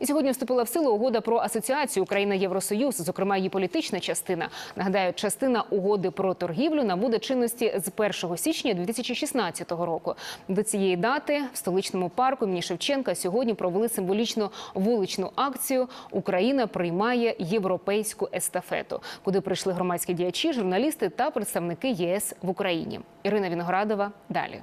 І сьогодні вступила в силу угода про асоціацію Україна Євросоюз, зокрема її політична частина. Нагадаю, частина угоди про торгівлю набуде чинності з 1 січня 2016 року. До цієї дати в столичному парку імені Шевченка сьогодні провели символічну вуличну акцію Україна приймає європейську естафету, куди прийшли громадські діячі, журналісти та представники ЄС в Україні. Ірина Віноградова далі.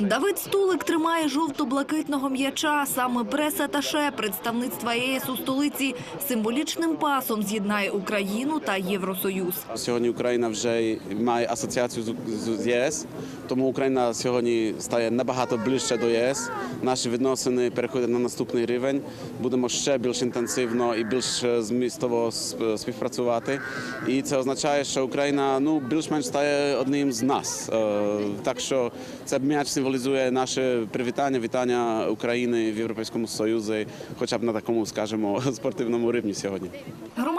Давид Стулик тримає жовто-блакитного м'яча. Саме прес-аташе представництва ЄС у столиці символічним пасом з'єднає Україну та Євросоюз. Сьогодні Україна вже має асоціацію з- єС, тому Україна сьогодні стає набагато ближче до ЄС. Наші відносини переходять на наступний рівень. Будемо ще більш інтенсивно і більш змістово співпрацювати. І це означає, що Україна ну більш-менш стає одним з нас. Е, Так що це м'яч символізує наше привітання, вітання України в Європейському Союзі, хоча б на такому, скажімо, спортивному рівні сьогодні.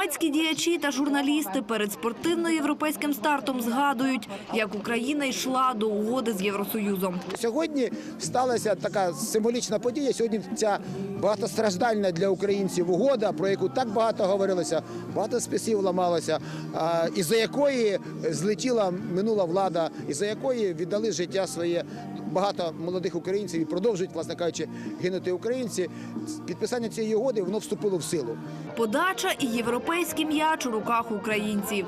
Громадські діячі та журналісти перед спортивно-європейським стартом згадують, як Україна йшла до угоди з Євросоюзом. Сьогодні сталася така символічна подія. Сьогодні ця багатостраждальна для українців угода, про яку так багато говорилося, багато списів ламалося, із за якої злетіла минула влада, із за якої віддали життя своє багато молодих українців і продовжують, власне кажучи, гинути українці. Підписання цієї угоди воно вступило в силу. Подача і європейський м'яч у руках українців.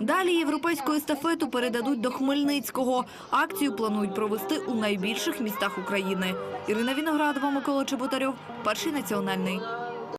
Далі європейську естафету передадуть до Хмельницького. Акцію планують провести у найбільших містах України. Ірина Віноградова, Микола Чеботарьов, перший національний.